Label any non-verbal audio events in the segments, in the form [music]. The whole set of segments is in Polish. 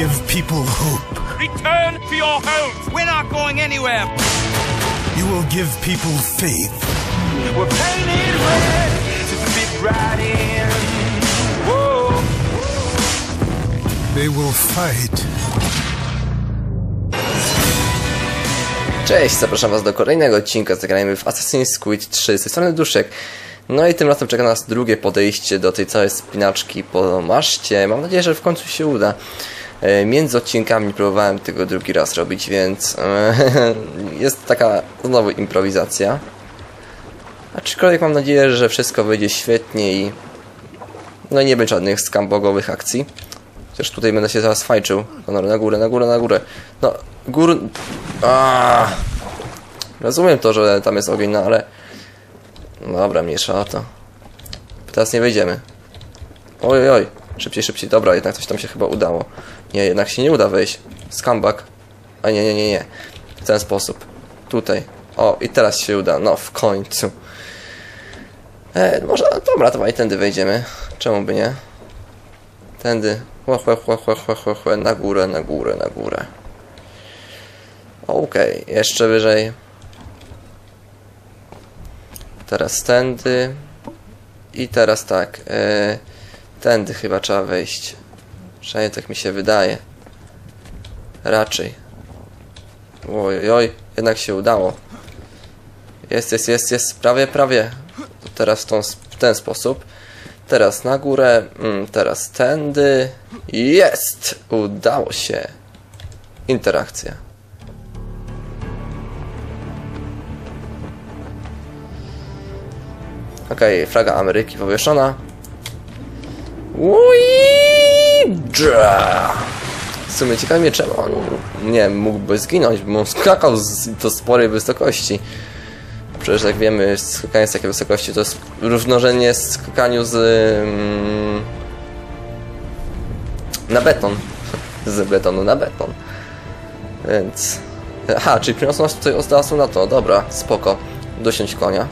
give people hope. Return to your homes. We're not going anywhere. You will give people faith. We're painted red to fit right in. Whoa. They will fight. Cześć, zapraszam was do kolejnego odcinka Zagrajmy w Assassin's Creed 3 z tej strony Duszek. No i tym razem czeka nas drugie podejście do tej całej spinaczki po maszcie. Mam nadzieję, że w końcu się uda. E, Między odcinkami próbowałem tego drugi raz robić, więc e, [laughs] jest taka znowu improwizacja. Aczkolwiek mam nadzieję, że wszystko wyjdzie świetnie i no nie będzie żadnych skambogowych akcji. Chociaż tutaj będę się zaraz fajczył. Konor, na górę, na górę, na górę. No, gór... Aaaa. Rozumiem to, że tam jest ogień, no ale... No dobra, mniejsza o to. Teraz nie wejdziemy. Oj, oj, oj. Szybciej, szybciej. Dobra, jednak coś tam się chyba udało. Nie, jednak się nie uda wejść. Skambak. A nie, nie, nie, nie. W ten sposób. Tutaj. O, i teraz się uda. No, w końcu. E, może, dobra, to i tędy wejdziemy. Czemu by nie? Tędy. Chła, chła, chła, chła, chła. Na górę, na górę, na górę. Okej, jeszcze wyżej. Teraz tędy. I teraz tak. E, tędy chyba trzeba wejść. Przynajmniej tak mi się wydaje. Raczej. Oj, oj, jednak się udało. Jest, jest, jest, jest. Prawie, prawie. To teraz w, tą, w ten sposób. Teraz na górę. Mm, teraz tędy. Jest! Udało się. Interakcja. Okej, flaga Ameryki powieszona. Ouija! W sumie ciekawi mnie czemu on, nie mógłby zginąć, bo on skakał z, do sporej wysokości. Przecież jak wiemy, skakanie z takiej wysokości to jest równorzędnie skakaniu z... Mm, na beton. Z betonu na beton. Więc... Aha, czyli przyniosą nas tutaj od na to. Dobra, spoko. Dosiąść konia.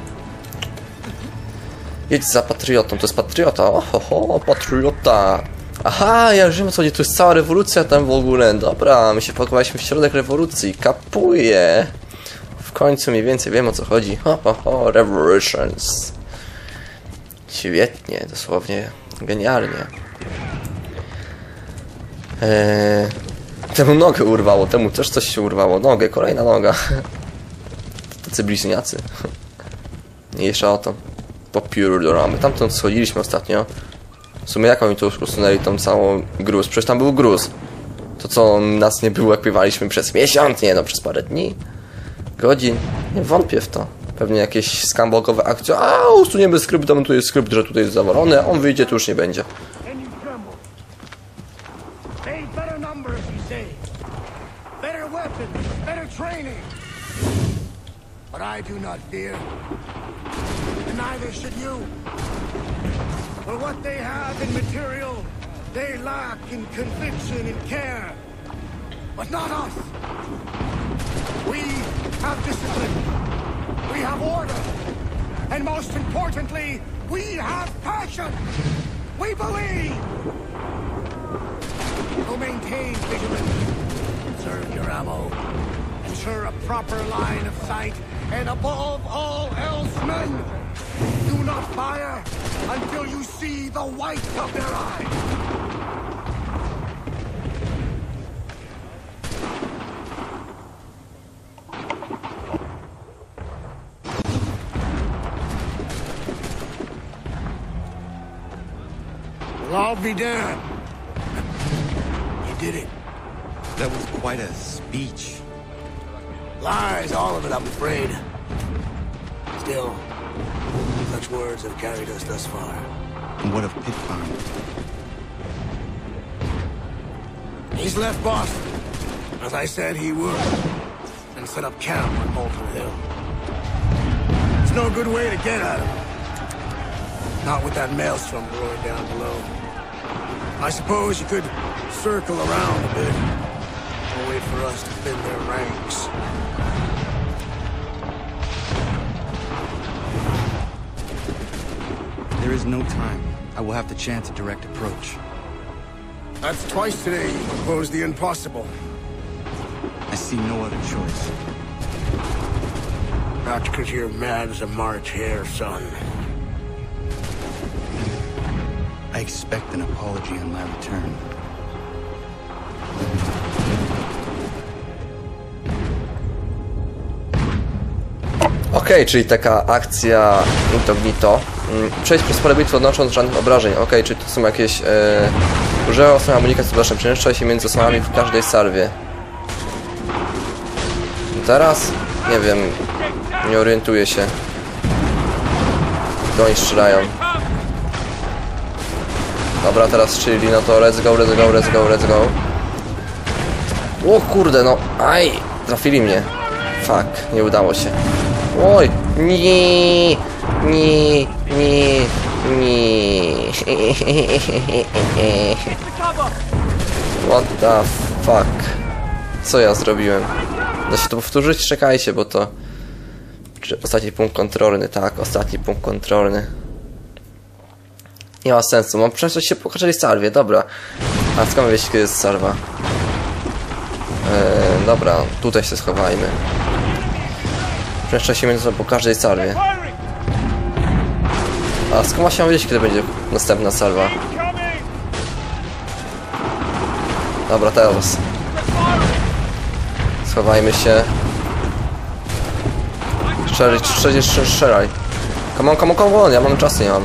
Jedź za patriotą, to jest patriota. Oho, patriota. Aha, ja już wiem co chodzi, to jest cała rewolucja tam w ogóle. Dobra, my się pakowaliśmy w środek rewolucji. Kapuję. W końcu mniej więcej wiem o co chodzi. Ho, ho, ho, revolutions. Świetnie, dosłownie genialnie. Eee, temu nogę urwało, temu też coś się urwało. Nogę, kolejna noga. [laughs] Tacy bliźniacy. [laughs] Jeszcze o to popierdolamy. Tamtąd schodziliśmy ostatnio. W sumie jak oni tu już usunęli tą całą gruz? Przecież tam był gruz. To co, nas nie było jak przez miesiąc? Nie no, przez parę dni? Godzin? Nie wątpię w to. Pewnie jakieś skambogowe akcje. A, usuniemy skrypt, tam tu jest skrypt, że tutaj jest zawalony, a on wyjdzie, to już nie będzie. But I do not fear. And neither should you. For what they have in material, they lack in conviction and care. But not us. We have discipline. We have order. And most importantly, we have passion. We believe. So maintain vigilance. Conserve your ammo. Ensure a proper line of sight. And above all else, men, do not fire until you see the white of their eyes. I'll be damned. You did it. That was quite a speech. Lies, all of it, I'm afraid. Still, words have carried us thus far. And what of Pitfarm? He's left Boston, as I said he would, and set up camp on Bolton Hill. It's no good way to get at him. Not with that maelstrom brewing down below. I suppose you could circle around a bit, and wait for us to thin their ranks. There is no time. I will have to chance a direct approach. That's twice today you proposed the impossible. I see no other choice. Not because you're mad as a March hare, son. I expect an apology on my return. Okej, czyli taka akcja incognito. Mm, Przejść przez pole bitwy odnosząc żadnych obrażeń. Okej, czyli to są jakieś... E... Używa osłony amunikacji zblaczem. Przemieszcza się między osłonami w każdej salwie. Teraz? Nie wiem. Nie orientuję się. Do oni strzelają. Dobra, teraz strzelili, no to let's go, let's go, let's go, let's go. O kurde, no, aj, trafili mnie. Fuck, nie udało się. Oj, nie, nie, nie, nie. What the fuck? Co ja zrobiłem? Da się to powtórzyć? Czekajcie, bo to... Czy ostatni punkt kontrolny, tak, ostatni punkt kontrolny. Nie ma sensu, mam przecież się pokazali salwie, dobra. A skąd wiecie, kiedy jest salwa? Eee, dobra, tutaj się schowajmy. Przeszczę się między sobą po każdej salwie. A skąd ma się wiedzieć, kiedy będzie następna salwa? Dobra, teraz. Schowajmy się. Strzelaj, strzelaj, strzelaj. Come on, come on, come on, ja mam czasu, nie mam.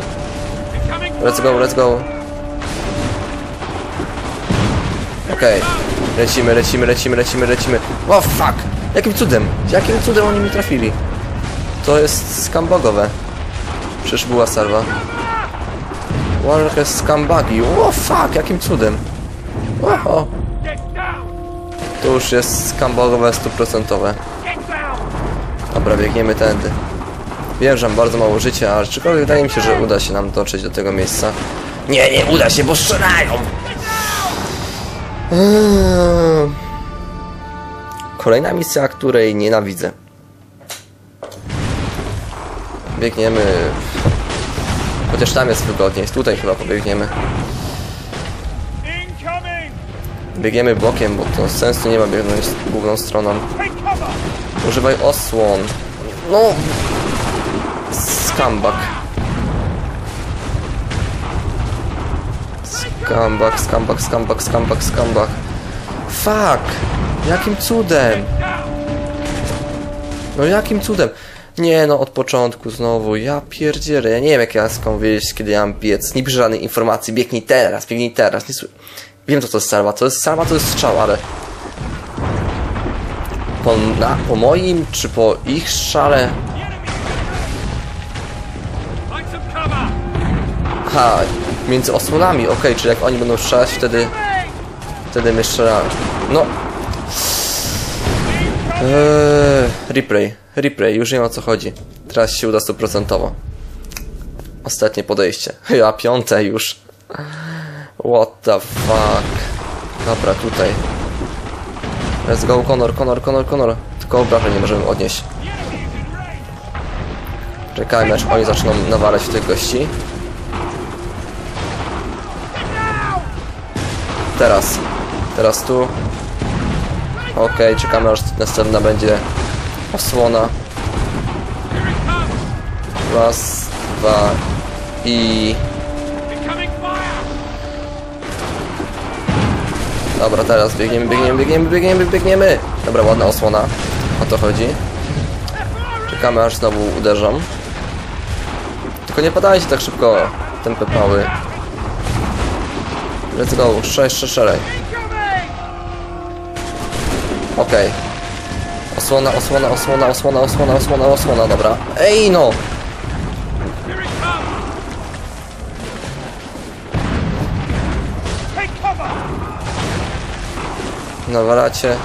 Let's go, let's go. Okej. Lecimy, lecimy, lecimy, lecimy, lecimy. O fuck! Jakim cudem? Jakim cudem oni mi trafili? To jest skambogowe. Przecież była salwa. Jest skambagi. O fuck! Jakim cudem? Oho! To już jest skambogowe stuprocentowe. Dobra, biegniemy tędy. Wiem, że mam bardzo mało życia, ale czykolwiek wydaje mi się, że uda się nam dotrzeć do tego miejsca. Nie, nie uda się, bo strzelają! Eee. Kolejna misja, której nienawidzę. Biegniemy... Chociaż tam jest wygodniej, tutaj chyba pobiegniemy. Biegniemy bokiem, bo to sensu nie ma biegnąć główną stroną. Używaj osłon. No... Skambak. Skambak, skambak, skambak, skambak, skambak. Fuck! Jakim cudem? No jakim cudem? Nie no, od początku znowu, ja pierdzielę, ja nie wiem jak ja skąd kiedy ja mam biec, nie żadnej informacji, biegnij teraz, biegnij teraz, nie. Wiem co to jest salwa, to jest salwa, to jest strzał, ale... Po, na, po moim, czy po ich strzale? Ha, między osłonami, okej, czyli jak oni będą strzelać, wtedy... Wtedy my strzelamy. No. Eee, replay, replay, już nie wiem o co chodzi. Teraz się uda stuprocentowo. Ostatnie podejście. [laughs] Ja piąte już. What the fuck. Dobra, tutaj. Let's go, Conor, Conor, Conor, Conor. Tylko obrażeń nie możemy odnieść. Czekajmy, aż oni zaczną nawalać w tych gości. Teraz. Teraz tu. Okej, czekamy aż następna będzie osłona. Raz, dwa i... Dobra, teraz biegniemy, biegniemy, biegniemy, biegniemy, biegniemy. Dobra, ładna osłona. O to chodzi. Czekamy aż znowu uderzą. Tylko nie padajcie tak szybko. Tempy mały. Let's go, strzelaj, strzelaj, Okej. Osłona, osłona, osłona, osłona, osłona, osłona, osłona, dobra. Ej no! Nawalacie.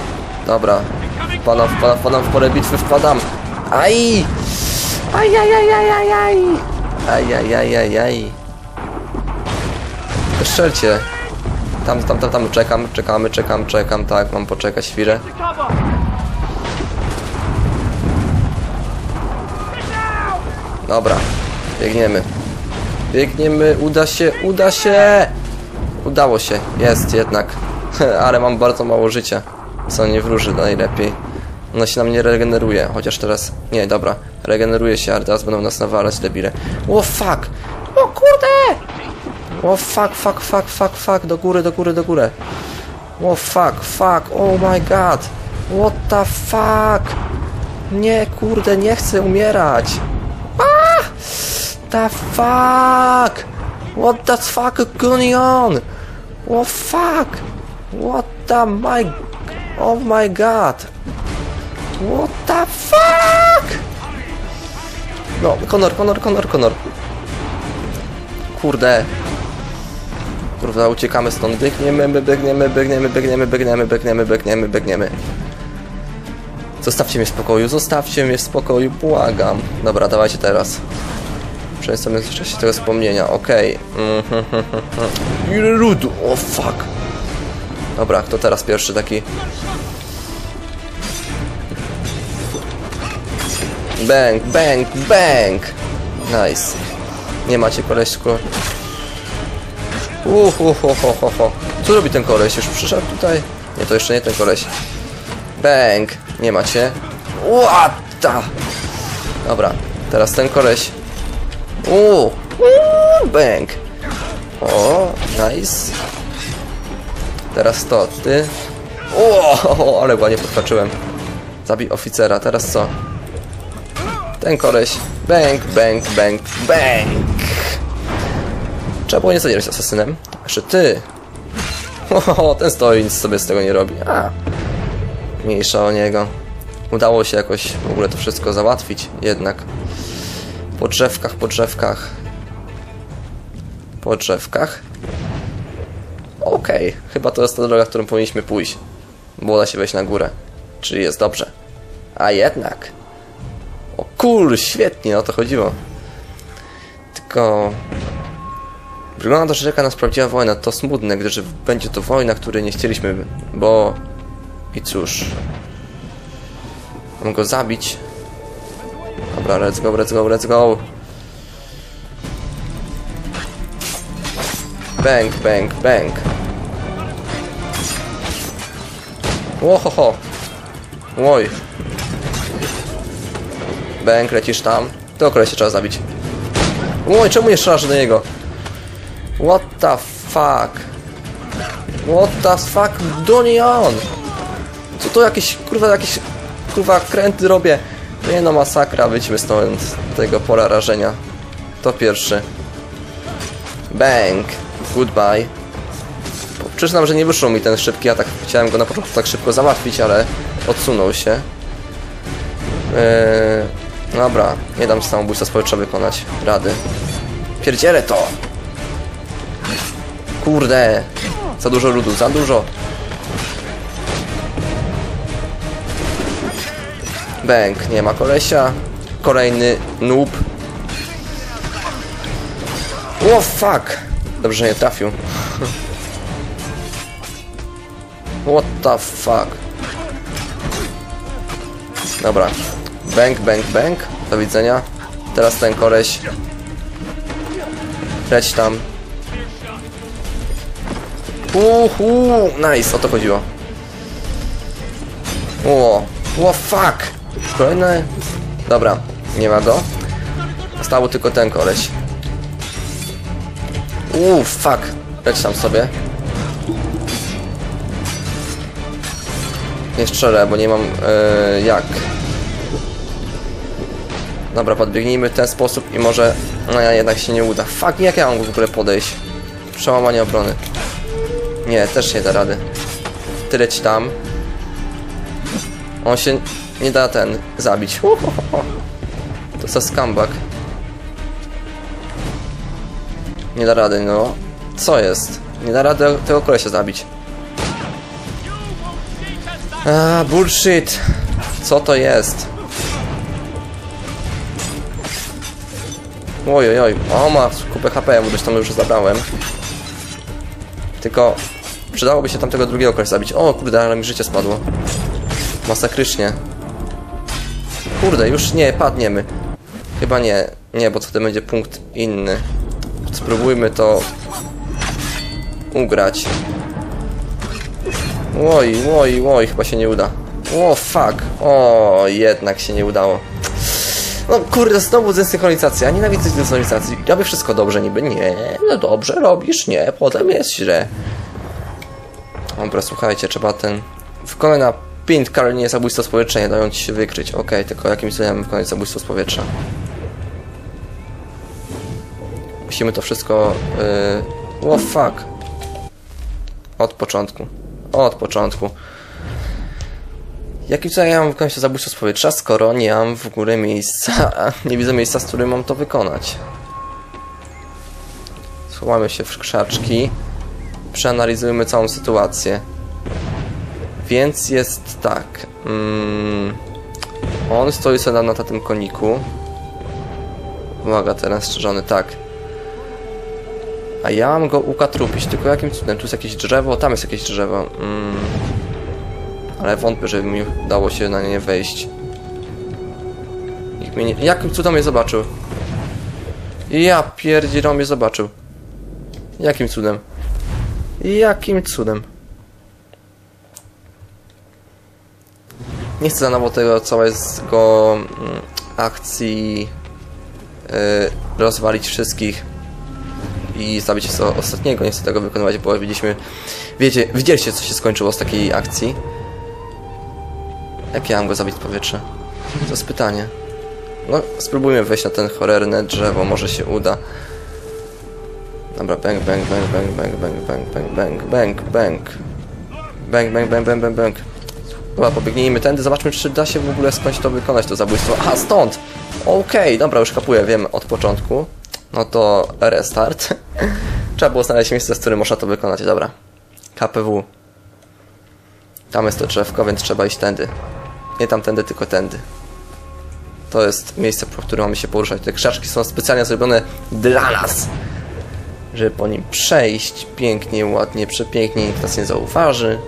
Dobra. Wpadam, wpadam, wpadam w pole bitwy, wpadam. Aj! Aj, aj, aj, aj, aj, aj. Aj, aj, aj, aj, aj. Strzelcie. Tam, tam, tam, tam, czekam, czekamy, czekam, czekam, tak, mam poczekać chwilę. Dobra, biegniemy. Biegniemy, uda się, uda się! Udało się, jest jednak. [laughs] Ale mam bardzo mało życia. Co nie wróży najlepiej. Ona się nam nie regeneruje, chociaż teraz... Nie, dobra. Regeneruje się, ale teraz będą nas nawalać, debile. O fuck! O kurde! O fuck, fuck, fuck, fuck, fuck. Do góry, do góry, do góry. O fuck, fuck, oh my god. What the fuck? Nie, kurde, nie chcę umierać. Ah! The fuck? What the fuck going on? What fuck? What the my... Oh my god. What the fuck? No, Konor, Konor, Konor, Konor. Kurde. Kurwa, uciekamy stąd. Biegniemy, my biegniemy, biegniemy, biegniemy, biegniemy, biegniemy, biegniemy, biegniemy. Zostawcie mnie w spokoju, zostawcie mnie w spokoju, błagam. Dobra, dawajcie teraz. Sobie w czasie tego wspomnienia, okej. Okay. Ile ludu, o fuck. Dobra, kto teraz pierwszy taki? Bang, bang, bang! Nice. Nie macie koleśku. Uhu, ho. Co robi ten koleś? Już przyszedł tutaj? Nie, to jeszcze nie ten koleś. Bang! Nie macie. The? Dobra, teraz ten koleś. Uuu, bang! O, nice. Teraz to, ty. O, ale ładnie podhaczyłem. Zabij oficera, teraz co? Ten koleś. Bang, bang, bang, bang! Trzeba było nie zadzierać asasynem. Jeszcze ty. [laughs] O, ten stoi, nic sobie z tego nie robi. A, mniejsza o niego. Udało się jakoś w ogóle to wszystko załatwić, jednak. Po drzewkach, po drzewkach. Po drzewkach. Okej, chyba to jest ta droga, którą powinniśmy pójść. Było da się wejść na górę. Czyli jest dobrze. A jednak. O kur, świetnie, o to chodziło. Tylko... Wygląda to, że czeka nas prawdziwa wojna. To smutne, gdyż będzie to wojna, której nie chcieliśmy, bo... I cóż... Mam go zabić. Dobra, let's go, let's go, let's go. Bang, bang, bang. Łohoho. Oj. Bang, lecisz tam. To kolej się trzeba zabić. Oj, czemu nie strzelasz do niego? What the fuck? What the fuck going on? Co to jakieś, kurwa, jakieś, kurwa, kręty robię? Nie no, masakra, wyjdźmy stąd tego pola rażenia. To pierwszy. Bang. Goodbye. Przyznam, że nie wyszło mi ten szybki atak. Chciałem go na początku tak szybko załatwić, ale odsunął się. Yy, dobra, nie dam samobójstwa z powietrza wykonać. Rady. Pierdzielę to! Kurde! Za dużo ludu, za dużo! Bęk, nie ma kolesia. Kolejny noob. O fuck! Dobrze, że nie trafił. What the fuck? Dobra. Bang, bang, bang. Do widzenia. Teraz ten koleś. Leć tam. Uhu, nice, o to chodziło. O, o fuck. Kolejne. Dobra, nie ma go. Zostało tylko ten koleś. Uuu, fuck. Leć tam sobie. Nie strzelę, bo nie mam yy, jak. Dobra, podbiegnijmy w ten sposób i może... No ja jednak się nie uda. Fuck, jak ja mam w ogóle podejść? Przełamanie obrony. Nie, też nie da rady. Tyle ci tam. On się nie da ten zabić. Uhoho. To za scumbag. Nie da rady, no. Co jest? Nie da rady tego kolesia zabić. A, bullshit. Co to jest? Oj, oj. O, ma kupę HP, mu tam już zabrałem. Tylko przydałoby się tamtego drugiego kolesia zabić. O, kurde, ale mi życie spadło. Masakrycznie. Kurde, już nie, padniemy. Chyba nie. Nie, bo wtedy będzie punkt inny. Spróbujmy to... ugrać. Oj, oj, oj, chyba się nie uda. O, fuck. O, jednak się nie udało. No kurde, znowu desynchronizacja. Nienawidzę desynchronizacji. Robię wszystko dobrze niby. Nie, no dobrze robisz, nie, potem jest źle. Dobra, słuchajcie, trzeba ten... Wykonaj na pint Karolinie zabójstwo z powietrza, nie dają ci się wykryć. Okej, tylko jakimś cudem wykonać zabójstwo z powietrza. Musimy to wszystko... Yy... O fuck. Od początku. Od początku. Jakim cudem ja mam wykonać to zabójstwo z powietrza, skoro nie mam w górę miejsca, [laughs] nie widzę miejsca, z którym mam to wykonać. Schowamy się w krzaczki. Przeanalizujmy całą sytuację. Więc jest tak. Mm, on stoi sobie na, tym koniku. Uwaga, teraz strzeżony, tak. A ja mam go ukatrupić, tylko jakim cudem? Tu jest jakieś drzewo, tam jest jakieś drzewo. Mm, ale wątpię, żeby mi udało się na nie wejść. Nikt mnie nie... Jakim cudem mnie zobaczył? Ja pierdzielą mnie zobaczył. Jakim cudem? Jakim cudem? Nie chcę za nowo tego całego mm, akcji yy, rozwalić wszystkich i zabić z ostatniego. Nie chcę tego wykonywać, bo widzieliśmy... Wiecie, widzieliście co się skończyło z takiej akcji. Jak ja mam go zabić z powietrza? To jest pytanie. No, spróbujmy wejść na ten horrorne drzewo, może się uda. Dobra, bang, bang, bang, bang, bang, bang, bang, bang, bang, bang, bang. Bang, bang, bang, bang, bang, bang. Dobra, pobiegnijmy tędy, zobaczmy, czy da się w ogóle skądś to wykonać, to zabójstwo. Aha, stąd! Okej, dobra, już kapuję, wiem od początku. No to restart. Trzeba było znaleźć miejsce, z którym można to wykonać, dobra. KPW. Tam jest to drzewko, więc trzeba iść tędy. Nie tamtędy, tylko tędy. To jest miejsce, po którym mamy się poruszać. Te krzaczki są specjalnie zrobione dla nas. Żeby po nim przejść pięknie, ładnie, przepięknie, nikt nas nie zauważy.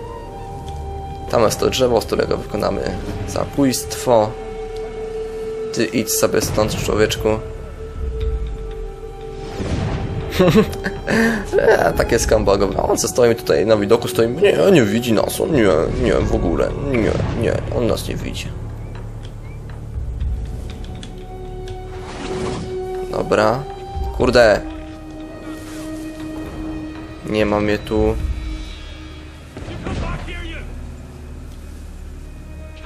Tam jest to drzewo, z którego wykonamy zabójstwo. Ty idź sobie stąd, człowieczku. [laughs] e, takie skambago. On co stoi tutaj na widoku, stoi. Nie, nie widzi nas. On nie, nie, w ogóle. Nie, nie, on nas nie widzi. Dobra. Kurde. Nie mam je tu.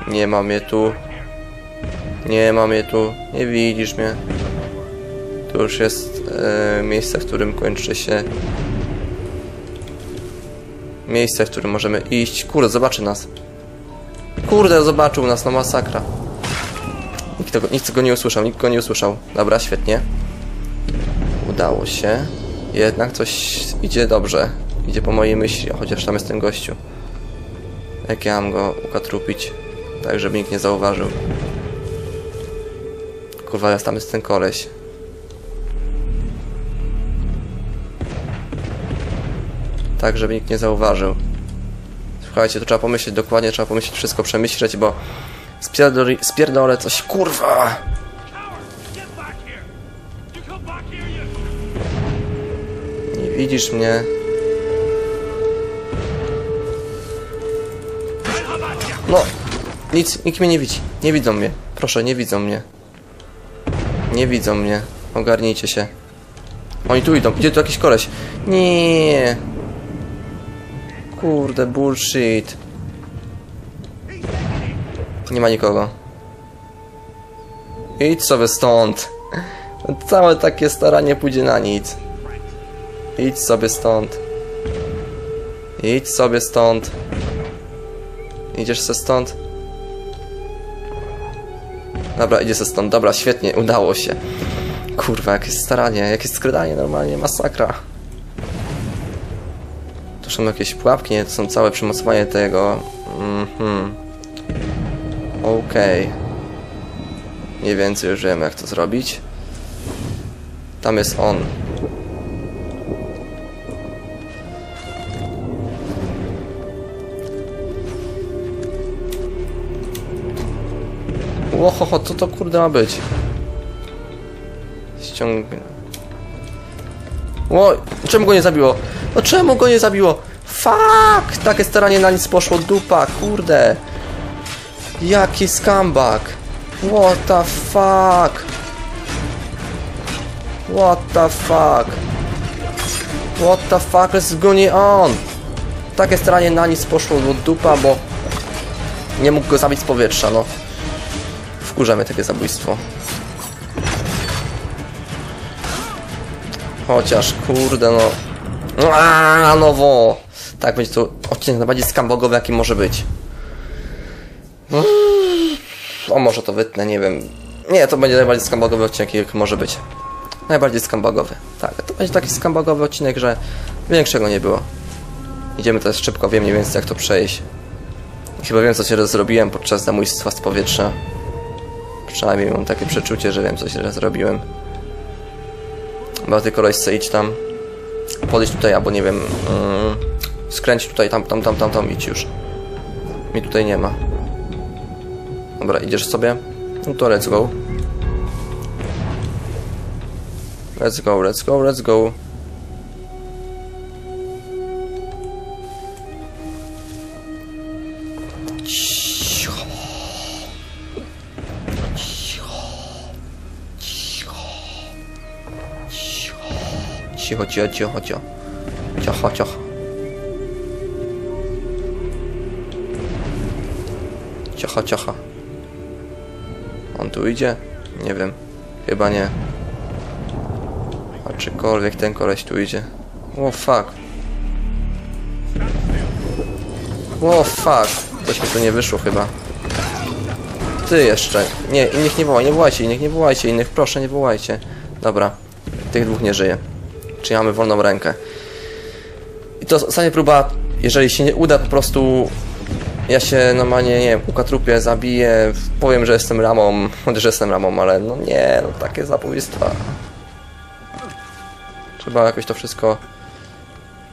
Nie mam je tu. Nie mam je tu. Nie widzisz mnie. Tu już jest e, miejsce, w którym kończy się. Miejsce, w którym możemy iść. Kurde, zobaczy nas. Kurde, zobaczył nas, no masakra. Nikt, tego, nikt go nie usłyszał, nikt go nie usłyszał. Dobra, świetnie. Udało się. Jednak coś idzie dobrze. Idzie po mojej myśli, chociaż tam jest ten gościu. Jak ja mam go ukatrupić, tak żeby nikt nie zauważył. Kurwa, jest tam jest ten koleś. Tak, żeby nikt nie zauważył. Słuchajcie, tu trzeba pomyśleć dokładnie, trzeba pomyśleć wszystko, przemyśleć, bo spierdolę coś, kurwa! Widzisz mnie. No, nic, nikt mnie nie widzi. Nie widzą mnie. Proszę, nie widzą mnie. Nie widzą mnie. Ogarnijcie się. Oni tu idą. Idzie tu jakiś koleś. Nie. Kurde, bullshit. Nie ma nikogo. Idź sobie stąd. Całe takie staranie pójdzie na nic. Idź sobie stąd. Idź sobie stąd. Idziesz se stąd? Dobra, idzie se stąd. Dobra, świetnie, udało się. Kurwa, jakie staranie, jakie skradanie, normalnie masakra. Tu są jakieś pułapki, nie? To są całe przymocowanie tego. Mhm. Okej. Mniej więcej już wiemy, jak to zrobić. Tam jest on. Co to kurde ma być? Ściągnę. Ło, czemu go nie zabiło? No czemu go nie zabiło? Fuck! Takie staranie na nic poszło, dupa, kurde. Jaki skambak. What the fuck? What the fuck? What the fuck is going on? Takie staranie na nic poszło do dupa, bo nie mógł go zabić z powietrza, no. Wkurza mnie takie zabójstwo. Chociaż, kurde, no. Aaaa, nowo! Tak, będzie to odcinek najbardziej skambogowy, jaki może być. O, może to wytnę, nie wiem. Nie, to będzie najbardziej skambogowy odcinek, jaki może być. Najbardziej skambogowy. Tak, to będzie taki skambogowy odcinek, że większego nie było. Idziemy teraz szybko, wiem mniej więcej jak to przejść. Chyba wiem co się zrobiłem podczas zabójstwa z powietrza. Przynajmniej mam takie przeczucie, że wiem co się zrobiłem. Chyba ty koleś chce idź tam. Podejść tutaj, albo nie wiem. Yy, skręć tutaj, tam, tam, tam, tam, tam, idź już. Mi tutaj nie ma. Dobra, idziesz sobie? No to let's go. Let's go, let's go, let's go. Cicho, cicho, cicho, cicho. Cicho, cicho. Cicho. On tu idzie? Nie wiem. Chyba nie. A czykolwiek ten koleś tu idzie. O fuck. O fuck. Coś mi tu nie wyszło chyba. Ty jeszcze. Nie, innych nie wołaj, nie wołajcie innych, nie wołajcie innych, proszę nie wołajcie. Dobra. Tych dwóch nie żyje. Czyli mamy wolną rękę. I to ostatnia próba, jeżeli się nie uda po prostu ja się normalnie, nie wiem, ukatrupię, zabiję, powiem, że jestem ramą, [laughs] że jestem ramą, ale no nie, no takie zabójstwa. Trzeba jakoś to wszystko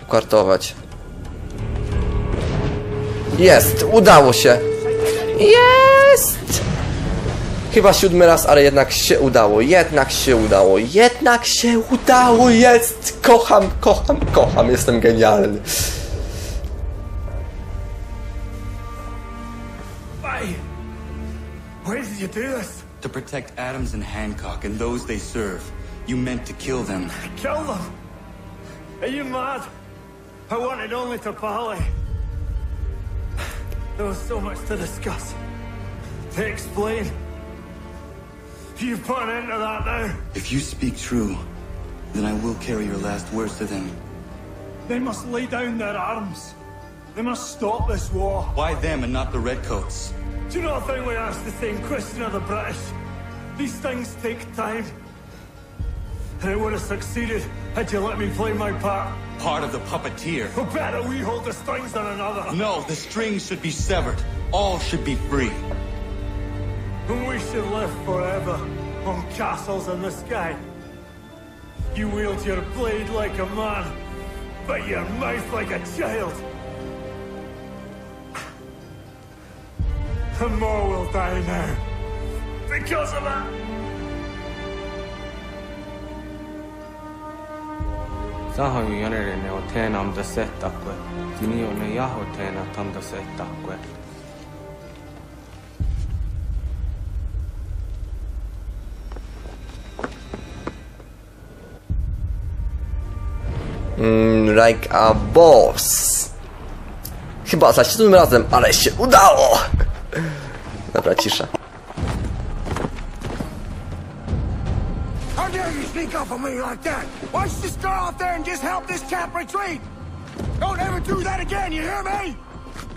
ukartować. Jest! Udało się! Jest! Chyba siódmy raz, ale jednak się udało, jednak się udało, jednak się udało, jest! Kocham, kocham, kocham, jestem genialny. Why? Did you do this? To protect Adams and Hancock and those they serve, you meant to kill them. Kill them? Are you mad? I wanted only to parley. There was so much to discuss, to explain. You've put an end to that now. If you speak true, then I will carry your last words to them. They must lay down their arms. They must stop this war. Why them and not the Redcoats? Do you not think we asked the same question of the British? These things take time. And it would have succeeded had you let me play my part. Part of the puppeteer. Well, better we hold the strings than another. No, the strings should be severed. All should be free. And we should live forever on castles in the sky. You wield your blade like a man, but your mouth like a child. And more will die now. Because of it. Sahoin janere ne o tēnām da o ne jaho tēnā tam da setakwe. Like a boss. Chyba za siódmym razem, ale się udało! Dobra, cisza. How dare you sneak up on me like that? Why don't you just go out there and just help this cap retreat? Don't ever do that again, you hear me?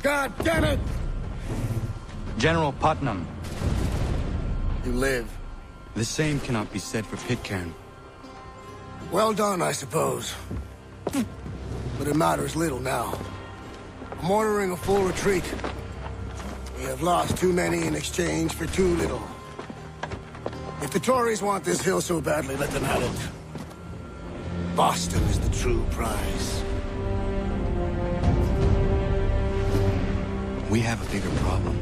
God damn it! General Putnam. You live. The same cannot be said for Pitcairn. Well done, I suppose. But it matters little now. I'm ordering a full retreat. We have lost too many in exchange for too little. If the Tories want this hill so badly, let them have it. Boston is the true prize. We have a bigger problem.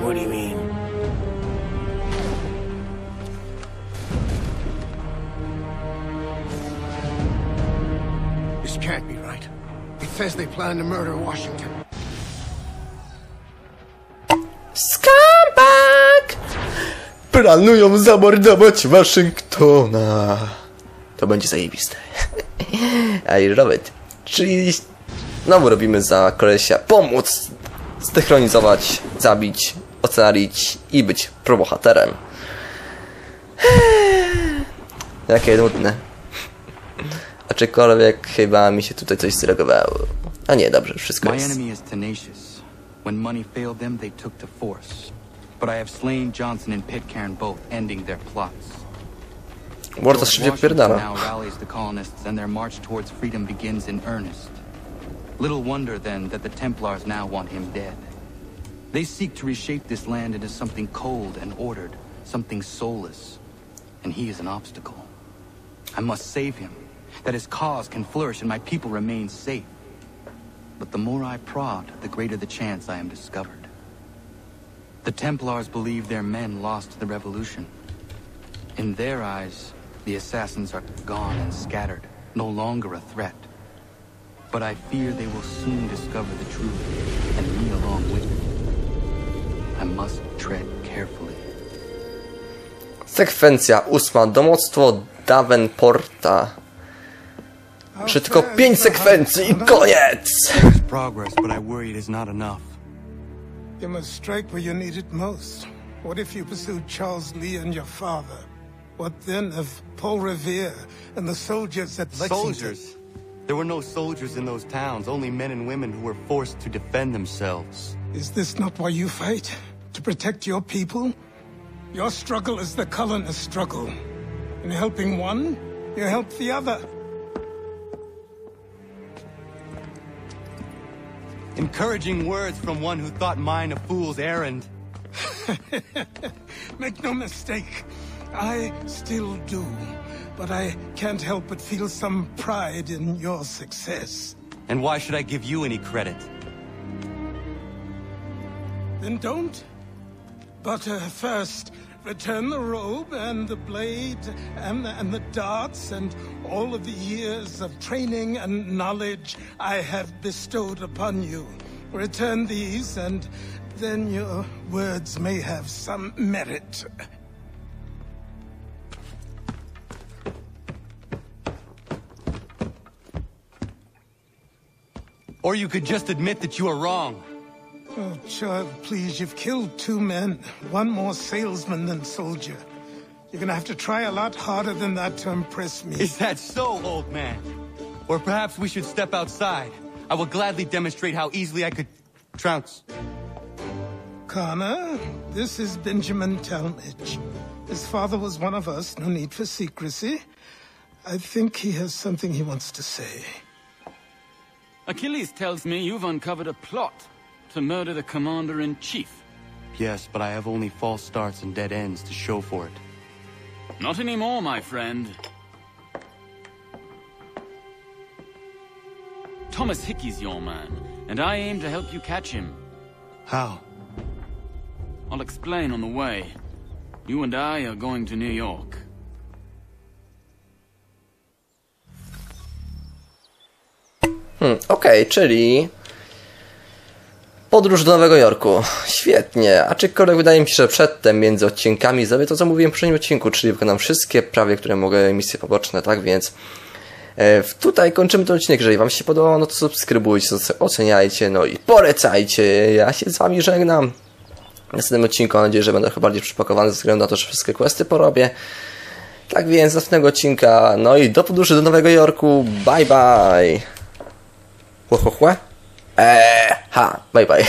What do you mean? Says they plan to murder Washington. Scumbag! Planują zamordować Waszyngtona. To będzie zajebiste. [laughs] Ej, Robert, czyli znowu robimy za kolesia pomóc, zdechronizować, zabić, ocalić i być probohaterem. [sighs] Jakie nudne. Aczkolwiek chyba mi się tutaj coś. A nie, dobrze, wszystko My jest. enemy is tenacious. When money failed them, they took to force. But I have slain Johnson and Pitcairn both, ending their plots. Warto szybciej pierdala. now rallies the colonists and their march towards freedom begins in earnest. Little wonder then that the Templars now want him dead. They seek to reshape this land into something cold and ordered, something soulless. And he is an obstacle. I must save him, that his cause can flourish and my people remain safe. But the more I prod, the greater the chance I am discovered. The Templars believe their men lost the revolution. In their eyes, the assassins are gone and scattered, no longer a threat. But I fear they will soon discover the truth, and me along with them. I must tread carefully. Sekwencja ósma. Domostwo Davenporta. Jeszcze tylko pięć sekwencji i koniec! There's progress, but I worry it is not enough. You must strike where you need it most. What if you pursued Charles Lee and your father? What then of Paul Revere and the soldiers at Lexington? Soldiers? There were no soldiers in those towns, only men and women who were forced to defend themselves. Is this not why you fight? To protect your people? Your struggle is the colonist struggle. In helping one, you help the other. Encouraging words from one who thought mine a fool's errand. [laughs] Make no mistake, I still do. But I can't help but feel some pride in your success. And why should I give you any credit? Then don't. But uh, first, return the robe and the blade and, and the darts and all of the years of training and knowledge I have bestowed upon you. Return these, and then your words may have some merit. Or you could just admit that you are wrong. Oh, child, please, you've killed two men. One more salesman than soldier. You're gonna have to try a lot harder than that to impress me. Is that so, old man? Or perhaps we should step outside. I will gladly demonstrate how easily I could trounce. Connor, this is Benjamin Talmadge. His father was one of us, no need for secrecy. I think he has something he wants to say. Achilles tells me you've uncovered a plot to murder the commander-in-chief. Yes, but I have only false starts and dead ends to show for it. Not anymore, my friend. Thomas Hickey's your man, and I aim to help you catch him. How? I'll explain on the way. You and I are going to New York. Hmm, Okej, czyli... Podróż do Nowego Jorku. Świetnie. Aczkolwiek wydaje mi się, że przedtem między odcinkami zrobię to, co mówiłem w poprzednim odcinku, czyli wykonam wszystkie prawie, które mogę, misje poboczne, tak więc... E, tutaj kończymy ten odcinek. Jeżeli Wam się podobało, no to subskrybujcie, oce- oceniajcie, no i polecajcie. Ja się z Wami żegnam. W następnym odcinku mam nadzieję, że będę trochę bardziej przypakowany ze względu na to, że wszystkie questy porobię. Tak więc, do następnego odcinka, no i do podróży do Nowego Jorku. Bye bye. Chłe, chłe, chłe. Eee, ha, bye bye.